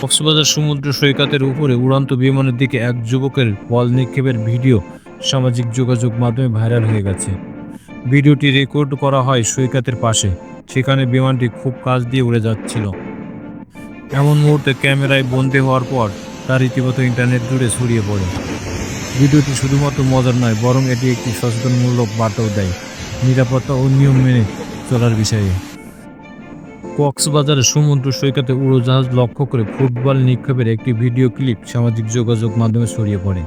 কক্সবাজার সমুদ্র সৈকতের উপরে উড়ান্ত বিমানের দিকে এক যুবকের বল নিক্ষেপের ভিডিও সামাজিক যোগাযোগ মাধ্যমে ভাইরাল হয়ে গেছে। ভিডিওটি রেকর্ড করা হয় সৈকতের পাশে, সেখানে বিমানটি খুব কাছ দিয়ে উড়ে যাচ্ছিল। এমন মুহূর্তে ক্যামেরায় বন্দী হওয়ার পর তার রীতিমতো ইন্টারনেট জুড়ে ছড়িয়ে পড়ে। ভিডিওটি শুধুমাত্র মজার নয়, বরং এটি একটি সচেতনমূলক বার্তাও দেয়। নিরাপত্তা ও নিয়ম মেনে চলার বিষয়ে। কক্সবাজারের সমুদ্র সৈকতে উড়োজাহাজ লক্ষ্য করে ফুটবল নিক্ষেপের একটি ভিডিও ক্লিপ সামাজিক যোগাযোগ মাধ্যমে ছড়িয়ে পড়ে।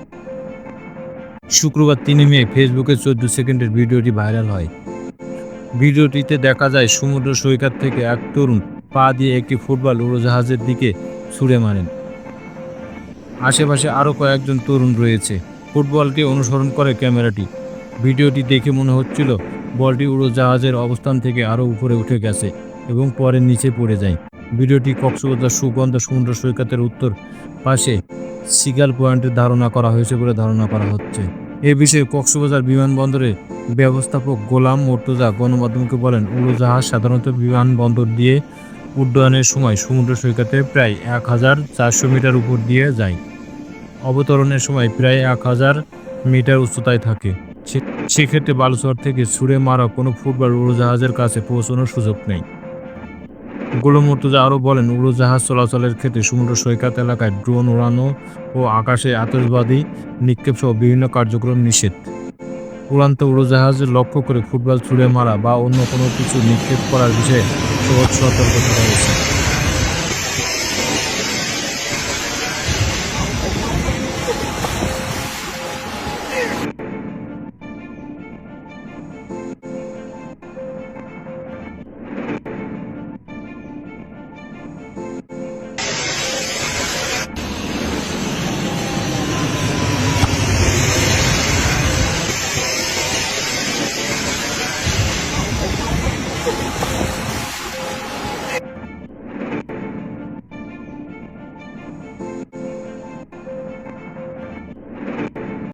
শুক্রবার তিন মে ফেসবুকে চোদ্দ সেকেন্ডের ভিডিওটি ভাইরাল হয়। ভিডিওটিতে দেখা যায়, সমুদ্র সৈকত থেকে এক তরুণ পা দিয়ে একটি ফুটবল উড়োজাহাজের দিকে ছুড়ে মারেন। আশেপাশে আরও কয়েকজন তরুণ রয়েছে। ফুটবলকে অনুসরণ করে ক্যামেরাটি। ভিডিওটি দেখে মনে হচ্ছিল, বলটি উড়োজাহাজের অবস্থান থেকে আরও উপরে উঠে গেছে। এবং পরে নিচে পড়ে যায়। ভিডিওটি কক্সবাজার সুগন্ধ সমুদ্র সৈকতের উত্তর পাশে সিগাল পয়েন্টে ধারণা করা হয়েছে বলে ধারণা করা হচ্ছে। এ বিষয়ে কক্সবাজার বিমানবন্দরে ব্যবস্থাপক গোলাম মর্তুজা গণমাধ্যমকে বলেন, উড়োজাহাজ সাধারণত বিমানবন্দর দিয়ে উড্ডয়নের সময় সমুদ্র সৈকতে প্রায় এক হাজার চারশো মিটার উপর দিয়ে যায়। অবতরণের সময় প্রায় এক হাজার মিটার উচ্চতায় থাকে। সেক্ষেত্রে বালুচর থেকে ছুঁড়ে মারা কোনো ফুটবল উড়োজাহাজের কাছে পৌঁছানোর সুযোগ নেই। গোলাম মর্তুজা আরও বলেন, উড়োজাহাজ চলাচলের ক্ষেত্রে সমুদ্র সৈকত এলাকায় ড্রোন উড়ানো ও আকাশে আতসবাদী নিক্ষেপ সহ বিভিন্ন কার্যক্রম নিষেধ। উড়ান্ত উড়োজাহাজ লক্ষ্য করে ফুটবল ছুড়ে মারা বা অন্য কোনো কিছু নিক্ষেপ করার বিষয়ে সতর্ক করা হয়েছে